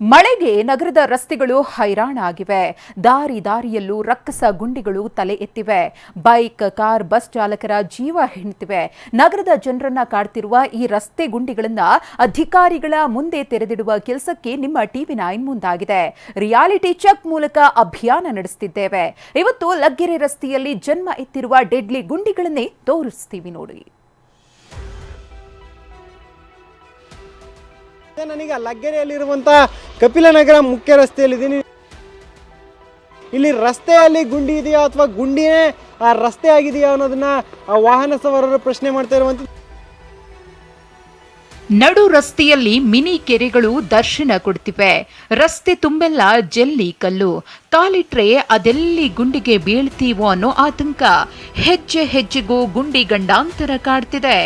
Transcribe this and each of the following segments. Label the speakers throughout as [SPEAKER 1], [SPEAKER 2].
[SPEAKER 1] ಮಳೆಗೆ ನಗರದ ರಸ್ತೆಗಳು ಹೈರಾಣಾಗಿವೆ. ದಾರಿ ದಾರಿಯಲ್ಲೂ ರಕ್ಕಸ ಗುಂಡಿಗಳು ತಲೆ ಎತ್ತಿವೆ. ಬೈಕ್, ಕಾರ್, ಬಸ್ ಚಾಲಕರ ಜೀವ ಹೆಣ್ತಿವೆ. ನಗರದ ಜನರನ್ನ ಕಾಡ್ತಿರುವ ಈ ರಸ್ತೆ ಗುಂಡಿಗಳನ್ನ ಅಧಿಕಾರಿಗಳ ಮುಂದೆ ತೆರೆದಿಡುವ ಕೆಲಸಕ್ಕೆ ನಿಮ್ಮ ಟಿವಿ ನೈನ್ ಮುಂದಾಗಿದೆ. ರಿಯಾಲಿಟಿ ಚೆಕ್ ಮೂಲಕ ಅಭಿಯಾನ ನಡೆಸುತ್ತಿದ್ದೇವೆ ಇವತ್ತು ಲಗ್ಗೆರೆ ರಸ್ತೆಯಲ್ಲಿ ಜನ್ಮ ಎತ್ತಿರುವ ಡೆಡ್ಲಿ ಗುಂಡಿಗಳನ್ನೇ ತೋರಿಸ್ತೀವಿ ನೋಡಿ.
[SPEAKER 2] ನನಗೆ ಲಗ್ಗೆರೆಯಲ್ಲಿರುವಂಥ ಕಪಿಲನಗರ ಮುಖ್ಯ ರಸ್ತೆಯಲ್ಲಿದ್ದೀನಿ ಇಲ್ಲಿ ರಸ್ತೆಯಲ್ಲಿ ಗುಂಡಿ ಇದೆಯಾ ಅಥವಾ ಗುಂಡಿನೇ ಆ ರಸ್ತೆ ಆಗಿದೆಯಾ ಅನ್ನೋದನ್ನ ಆ ವಾಹನ ಸವಾರರು ಪ್ರಶ್ನೆ ಮಾಡ್ತಾ ಇರುವಂಥದ್ದು
[SPEAKER 1] ನಡು ರಸ್ತೆಯಲ್ಲಿ ಮಿನಿ ಕೆರೆಗಳು ದರ್ಶನ ಕೊಡ್ತಿವೆ. ರಸ್ತೆ ತುಂಬೆಲ್ಲ ಜಲ್ಲಿ ಕಲ್ಲು. ಕಾಲಿಟ್ರೆ ಅದೆಲ್ಲಿ ಗುಂಡಿಗೆ ಬೀಳ್ತೀವೋ ಅನ್ನೋ ಆತಂಕ. ಹೆಜ್ಜೆ ಹೆಜ್ಜೆಗೂ ಗುಂಡಿ ಗಂಡಾಂತರ ಕಾಡ್ತಿದೆ.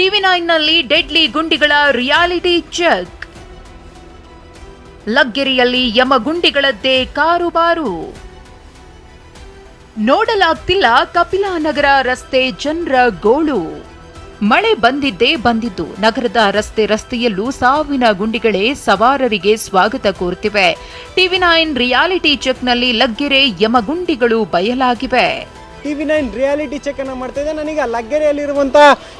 [SPEAKER 1] ಟಿವಿ ನೈನ್ನಲ್ಲಿ ಡೆಡ್ಲಿ ಗುಂಡಿಗಳ ರಿಯಾಲಿಟಿ ಚೆಕ್. ಲಗ್ಗೆರೆಯಲ್ಲಿ ಯಮಗುಂಡಿಗಳದ್ದೇ ಕಾರುಬಾರು. ನೋಡಲಾಗ್ತಿಲ್ಲ ಕಪಿಲಾನಗರ ರಸ್ತೆ ಜನರ ಗೋಳು. ಮಳೆ ಬಂದಿದ್ದೇ ಬಂದಿದ್ದು, ನಗರದ ರಸ್ತೆ ರಸ್ತೆಯಲ್ಲೂ ಸಾವಿನ ಗುಂಡಿಗಳೇ ಸವಾರರಿಗೆ ಸ್ವಾಗತ ಕೋರುತ್ತಿವೆ. ಟಿವಿ ನೈನ್ ರಿಯಾಲಿಟಿ ಚೆಕ್ನಲ್ಲಿ ಲಗ್ಗೆರೆ ಯಮಗುಂಡಿಗಳು ಬಯಲಾಗಿವೆ.
[SPEAKER 2] T V nine reality check ಅನ್ನ ಮಾಡ್ತಾ ಇದೆ. ನನಗೆ ಲಗ್ಗೆರೆಯಲ್ಲಿರುವಂಥ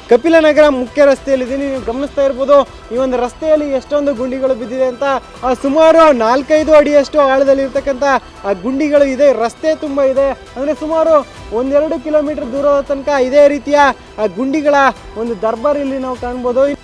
[SPEAKER 2] ಕಪಿಲನಗರ ಮುಖ್ಯ ರಸ್ತೆಯಲ್ಲಿದ್ದೀನಿ. ನೀವು ಗಮನಿಸ್ತಾ ಇರ್ಬೋದು, ಈ ಒಂದು ರಸ್ತೆಯಲ್ಲಿ ಎಷ್ಟೊಂದು ಗುಂಡಿಗಳು ಬಿದ್ದಿದೆ ಅಂತ. ಸುಮಾರು ನಾಲ್ಕೈದು ಅಡಿಯಷ್ಟು ಆ, ಗುಂಡಿಗಳು ಇದೆ. ರಸ್ತೆ ತುಂಬ ಇದೆ. ಅಂದರೆ ಸುಮಾರು ಒಂದೆರಡು ಕಿಲೋಮೀಟರ್ ದೂರದ ತನಕ ಇದೇ ರೀತಿಯ, ಆ, ಗುಂಡಿಗಳ ಒಂದು ದರ್ಬಾರ್ ಇಲ್ಲಿ ನಾವು ಕಾಣ್ಬೋದು.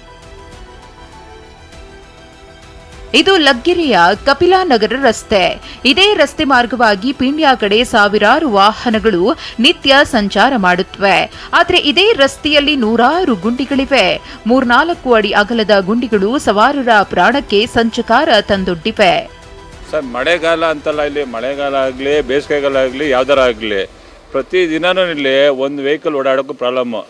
[SPEAKER 1] ಇದು ಲಗ್ಗೆರೆಯ ಕಪಿಲಾನಗರ ರಸ್ತೆ. ಇದೇ ರಸ್ತೆ ಮಾರ್ಗವಾಗಿ ಪಿಂಡ್ಯ ಕಡೆ ಸಾವಿರಾರು ವಾಹನಗಳು ನಿತ್ಯ ಸಂಚಾರ ಮಾಡುತ್ತವೆ. ಆದರೆ ಇದೇ ರಸ್ತೆಯಲ್ಲಿ ನೂರಾರು ಗುಂಡಿಗಳಿವೆ. ಮೂರ್ನಾಲ್ಕು ಅಡಿ ಅಗಲದ ಗುಂಡಿಗಳು ಸವಾರರ ಪ್ರಾಣಕ್ಕೆ ಸಂಚಕಾರ ತಂದೊಡ್ಡಿವೆ.
[SPEAKER 3] ಸರ್, ಮಳೆಗಾಲ ಅಂತಲ್ಲ, ಇಲ್ಲಿ ಮಳೆಗಾಲ ಆಗಲಿ, ಬೇಸಿಗೆಗಾಲ ಆಗಲಿ, ಯಾವ್ದಾರ ಆಗಲಿ, ಪ್ರತಿ ದಿನನೂ ಇಲ್ಲಿ ಒಂದು ವೆಹಿಕಲ್ ಓಡಾಡೋಕ್ಕೂ ಪ್ರಾಬ್ಲಮ್ಮು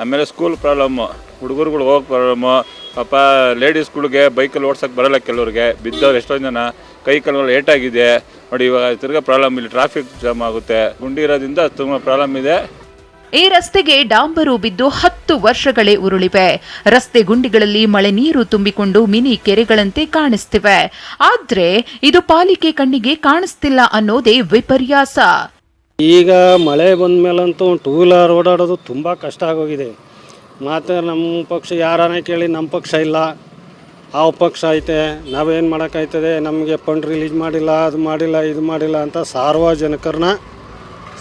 [SPEAKER 3] ಆಮೇಲೆ ಸ್ಕೂಲ್ ಪ್ರಾಬ್ಲಮ್ಮು ಹುಡುಗರುಗಳು ಹೋಗೋಕೆ ಪ್ರಾಬ್ಲಮ್ಮು ಪಾಪ ಲೇಡೀಸ್ಗಳಿಗೆ ಬೈಕಲ್ಲಿ ಓಡ್ಸೋಕ್ಕೆ ಬರಲ್ಲ ಕೆಲವ್ರಿಗೆ. ಬಿದ್ದವ್ರು ಎಷ್ಟೊಂದು ಜನ ಕೈ ಕಾಲುಗಳು ಏಟಾಗಿದೆ ನೋಡಿ ಇವಾಗ ತಿರ್ಗಾ ಪ್ರಾಬ್ಲಮ್ ಇಲ್ಲಿ ಟ್ರಾಫಿಕ್ ಜಾಮ್ ಆಗುತ್ತೆ. ಗುಂಡಿ ಇರೋದ್ರಿಂದ ತುಂಬ ಪ್ರಾಬ್ಲಮ್ ಇದೆ.
[SPEAKER 1] ಈ ರಸ್ತೆಗೆ ಡಾಂಬರು ಬಿದ್ದು ಹತ್ತು ವರ್ಷಗಳೇ ಉರುಳಿವೆ. ರಸ್ತೆ ಗುಂಡಿಗಳಲ್ಲಿ ಮಳೆ ನೀರು ತುಂಬಿಕೊಂಡು ಮಿನಿ ಕೆರೆಗಳಂತೆ ಕಾಣಿಸ್ತಿವೆ. ಆದ್ರೆ ಇದು ಪಾಲಿಕೆ ಕಣ್ಣಿಗೆ ಕಾಣಿಸ್ತಿಲ್ಲ ಅನ್ನೋದೇ ವಿಪರ್ಯಾಸ.
[SPEAKER 4] ಈಗ ಮಳೆ ಬಂದ ಮೇಲಂತೂ ಟೂ ವೀಲರ್ ಓಡಾಡೋದು ತುಂಬಾ ಕಷ್ಟ ಆಗೋಗಿದೆ. ಮತ್ತು ನಮ್ಮ ಪಕ್ಷ ಯಾರನ್ನ ಕೇಳಿ ನಮ್ಮ ಪಕ್ಷ ಇಲ್ಲ ಆ ಪಕ್ಷ ಐತೆ, ನಾವೇನು ಮಾಡೋಕ್ಕಾಯ್ತದೆ, ನಮಗೆ ಫಂಡ್ ರಿಲೀಸ್ ಮಾಡಿಲ್ಲ, ಅದು ಮಾಡಿಲ್ಲ, ಇದು ಮಾಡಿಲ್ಲ ಅಂತ ಸಾರ್ವಜನಿಕರನ್ನ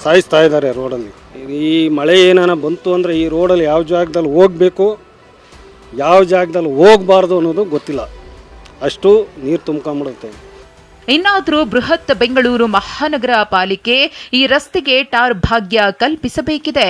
[SPEAKER 4] ಸಾಯಿಸ್ತಾ ಇದ್ದಾರೆ ರೋಡಲ್ಲಿ. ಈ ಮಳೆ ಏನಾನ ಬಂತು ಅಂದರೆ ಈ ರೋಡಲ್ಲಿ ಯಾವ ಜಾಗದಲ್ಲಿ ಹೋಗಬೇಕು, ಯಾವ ಜಾಗದಲ್ಲಿ ಹೋಗಬಾರ್ದು ಅನ್ನೋದು ಗೊತ್ತಿಲ್ಲ. ಅಷ್ಟು ನೀರು ತುಂಬ್ಕೊಂಬಿಡುತ್ತೆ.
[SPEAKER 1] ಇನ್ನಾದರೂ ಬೃಹತ್ ಬೆಂಗಳೂರು ಮಹಾನಗರ ಪಾಲಿಕೆ ಈ ರಸ್ತೆಗೆ ಟಾರ್ ಭಾಗ್ಯ ಕಲ್ಪಿಸಬೇಕಿದೆ.